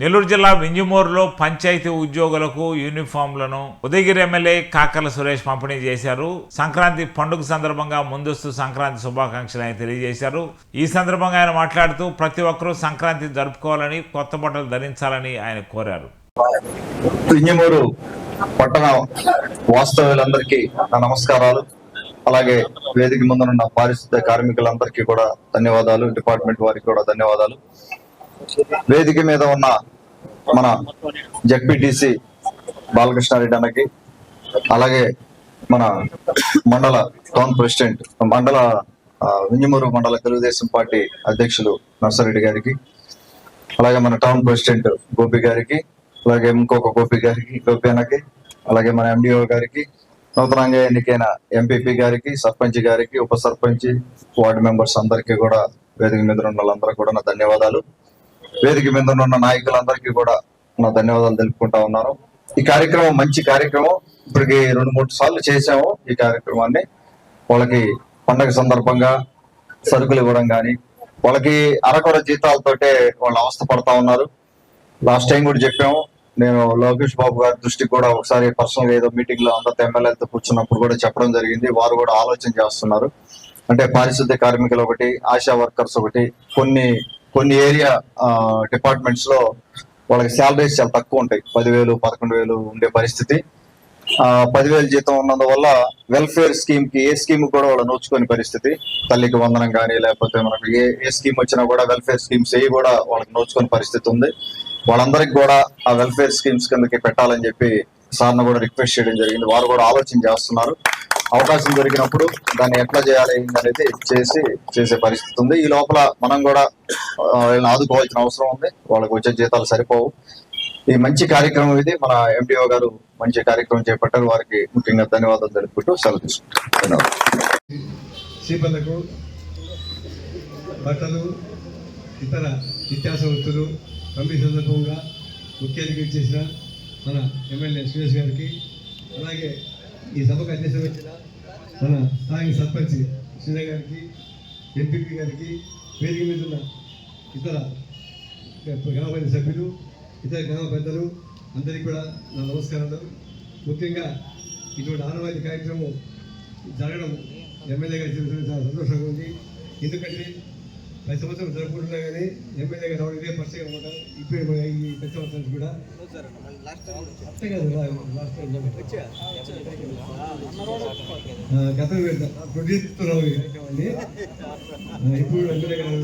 నెల్లూరు జిల్లా వింజమూరులో పంచాయతీ ఉద్యోగులకు యూనిఫామ్లను ఉదయగిరి ఎమ్మెల్యే కాకర్ల సురేష్ పంపిణీ చేశారు. సంక్రాంతి పండుగ సందర్భంగా ముందస్తు సంక్రాంతి శుభాకాంక్షలు ఆయన తెలియజేశారు. ఈ సందర్భంగా ఆయన మాట్లాడుతూ ప్రతి ఒక్కరూ సంక్రాంతి జరుపుకోవాలని కొత్త బట్టలు ధరించాలని ఆయన కోరారు. వింజమూరు పట్టణ వాస్తవ్యులందరికీ నా నమస్కారాలు. అలాగే వేదిక ముందున్న పారిశుద్ధ కార్మికులందరికీ కూడా ధన్యవాదాలు డిపార్ట్మెంట్ వారికి కూడా ధన్యవాదాలు. వేదిక మీద ఉన్న మన జడ్పీటీసీ బాలకృష్ణారెడ్డి అన్నకి అలాగే మన మండల టౌన్ ప్రెసిడెంట్ మండల వింజమూరు మండల తెలుగుదేశం పార్టీ అధ్యక్షులు నర్సారెడ్డి గారికి అలాగే మన టౌన్ ప్రెసిడెంట్ గోపి గారికి అలాగే ఇంకొక గోపి గారికి గోపి అన్నకి అలాగే మన ఎండిఓ గారికి నూతనంగా ఎన్నికైన ఎంపీపీ గారికి సర్పంచ్ గారికి ఉప సర్పంచ్ వార్డు మెంబర్స్ అందరికీ కూడా వేదిక మీద ఉన్న వాళ్ళందరూ కూడా నా ధన్యవాదాలు. వేదిక మీద ఉన్న నాయకులందరికీ కూడా నా ధన్యవాదాలు తెలుపుకుంటా ఉన్నాను. ఈ కార్యక్రమం మంచి కార్యక్రమం. ఇప్పటికి రెండు మూడు సార్లు చేసాము ఈ కార్యక్రమాన్ని. వాళ్ళకి పండగ సందర్భంగా సరుకులు ఇవ్వడం కానీ వాళ్ళకి అరకొర జీతాలతోటే వాళ్ళు అవస్థ పడతా ఉన్నారు. లాస్ట్ టైం కూడా చెప్పాము. నేను లోకేష్ బాబు గారి దృష్టికి కూడా ఒకసారి పర్సనల్గా ఏదో మీటింగ్లో అందరితో ఎమ్మెల్యేలతో కూర్చున్నప్పుడు కూడా చెప్పడం జరిగింది. వారు కూడా ఆలోచన చేస్తున్నారు. అంటే పారిశుద్ధ్య కార్మికులు ఒకటి ఆశా వర్కర్స్ ఒకటి కొన్ని కొన్ని ఏరియా డిపార్ట్మెంట్స్లో వాళ్ళకి శాలరీస్ చాలా తక్కువ ఉంటాయి. పదివేలు పదకొండు వేలు ఉండే పరిస్థితి. ఆ పదివేలు జీతం ఉన్నందువల్ల వెల్ఫేర్ స్కీమ్కి ఏ స్కీమ్ కూడా వాళ్ళు నోచుకొని పరిస్థితి. తల్లికి వందనం కానీ లేకపోతే మనకు ఏ ఏ స్కీమ్ వచ్చినా కూడా వెల్ఫేర్ స్కీమ్స్ ఏ కూడా వాళ్ళకి నోచుకొని పరిస్థితి ఉంది. వాళ్ళందరికి కూడా ఆ వెల్ఫేర్ స్కీమ్స్ కిందకి పెట్టాలని చెప్పి సార్ను కూడా రిక్వెస్ట్ చేయడం జరిగింది. వారు కూడా ఆలోచన చేస్తున్నారు. అవకాశం దొరికినప్పుడు దాన్ని ఎట్లా చేయాలి అనేది చేసి చేసే పరిస్థితి ఉంది. ఈ లోపల మనం కూడా వీళ్ళని ఆదుకోవాల్సిన అవసరం ఉంది. వాళ్ళకి వచ్చే జీతాలు సరిపోవు. ఈ మంచి కార్యక్రమం ఇది. మన ఎండిఓ గారు మంచి కార్యక్రమం చేపట్టారు. వారికి ముఖ్యంగా ధన్యవాదాలు తెలుపుకుంటూ సెలవు తీసుకుంటాం ధన్యవాదాలు. బట్టలు ఇతర నిత్యాస వస్తువులు పంపిణీ సందర్భంగా ముఖ్య అతిథి చేసిన మన ఎమ్మెల్యే సురేష్ గారికి అలాగే ఈ సభకు అధ్యక్షత వచ్చిన మన స్థానిక సర్పంచ్ శ్రీధర్ గారికి ఎంపీపీ గారికి వేదిక మీద ఉన్న ఇతర గ్రామ పంచాయతీ సభ్యులు ఇతర గ్రామ పెద్దలు అందరికీ కూడా నా నమస్కారాలు. ముఖ్యంగా ఇటువంటి ఆనవాయితీ కార్యక్రమం జరగడం ఎమ్మెల్యే గారు చాలా సంతోషంగా ఉంది. ఎందుకంటే ప్రతి సంవత్సరం జరుపుకుంటున్నా కానీ ఎమ్మెల్యే గారు ఇదే ఫస్ట్ టైం ఇప్పుడు కూడా ఈ ప్రతి సంవత్సరం కూడా. అంతే కాదు లాస్ట్ టైం గతం ట్వంటీ ఇప్పుడు ఎమ్మెల్యే గారు